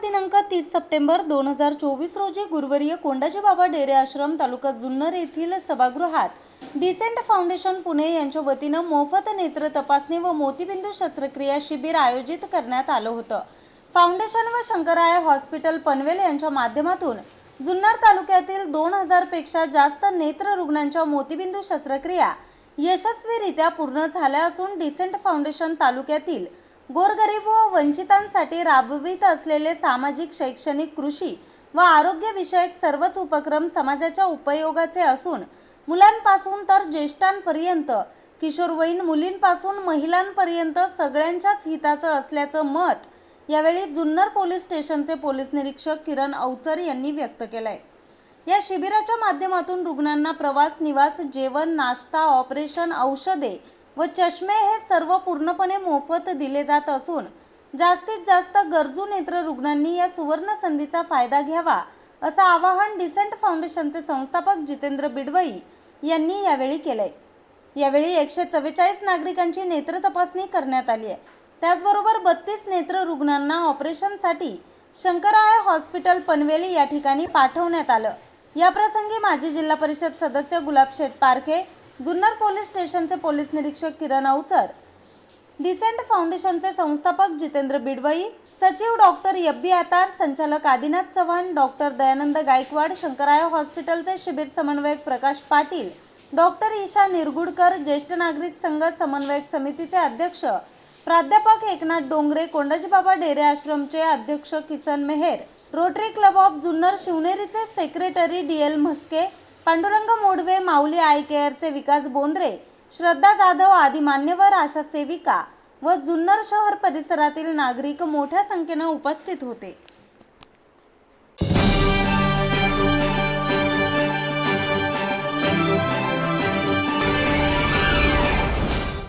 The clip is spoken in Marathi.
दिनांक तीस सप्टेंबर दोन हजार चोवीस रोजी गुरुवर्य कोंडाजी बाबा डेरे आश्रम तालुका जुन्नर येथील सभागृहात डिसेंट फाउंडेशन पुणे यांच्या वतीनं मोफत नेत्र तपासणी व मोतीबिंदू शस्त्रक्रिया शिबिर आयोजित करण्यात आलं होतं. फाउंडेशन व शंकराय हॉस्पिटल पनवेल यांच्या माध्यमातून जुन्नर तालुक्यातील दोन हजारपेक्षा जास्त नेत्र रुग्णांच्या मोतीबिंदू शस्त्रक्रिया यशस्वीरित्या पूर्ण झाल्या असून डिसेंट फाउंडेशन तालुक्यातील गोरगरीब व वंचितांसाठी राबवित असलेले सामाजिक शैक्षणिक कृषी व आरोग्यविषयक सर्वच उपक्रम समाजाच्या उपयोगाचे असून मुलांपासून तर ज्येष्ठांपर्यंत किशोरवयीन मुलींपासून महिलांपर्यंत सगळ्यांच्याच हिताचं असल्याचं मत यावेळी जुन्नर पोलीस स्टेशनचे पोलीस निरीक्षक किरण अवचर यांनी व्यक्त केलंय. या शिबिराच्या माध्यमातून रुग्णांना प्रवास निवास जेवण नाश्ता ऑपरेशन औषधे व चष्मे हे सर्व पूर्णपणे मोफत दिले जात असून जास्तीत जास्त गरजू नेत्र रुग्णांनी या सुवर्ण संधीचा फायदा घ्यावा असं आवाहन डिसेंट फाउंडेशनचे संस्थापक जितेंद्र बिडवई यांनी यावेळी केलंय. यावेळी एकशे चव्वेचाळीस नागरिकांची नेत्र तपासणी करण्यात आली आहे. त्याचबरोबर बत्तीस नेत्र रुग्णांना ऑपरेशनसाठी शंकराय हॉस्पिटल पनवेली या ठिकाणी पाठवण्यात आलं. याप्रसंगी माजी जिल्हा परिषद सदस्य गुलाब शेठ पारखे जुन्नर पोलीस स्टेशनचे पोलीस निरीक्षक किरण अवचर. डिसेंट फाउंडेशनचे संस्थापक जितेंद्र बिडवई सचिव डॉक्टर यब्बी आतार संचालक आदिनाथ चव्हाण डॉक्टर दयानंद गायकवाड शंकराय हॉस्पिटलचे शिबिर समन्वयक प्रकाश पाटील डॉक्टर ईशा निरगुडकर ज्येष्ठ नागरिक संघ समन्वयक समितीचे अध्यक्ष प्राध्यापक एकनाथ डोंगरे कोंडाजीबाबा डेरे आश्रमचे अध्यक्ष Kisan Meher rotary club of Junnar शिवनेरीचे secretary D L Mhaske Pandurang Modve Mauli eye केअरचे Vikas Bondre Shraddha Jadhav आदी मान्यवर आशा सेविका व जुन्नर शहर परिसरातील नागरिक मोठ्या संख्येनं उपस्थित होते.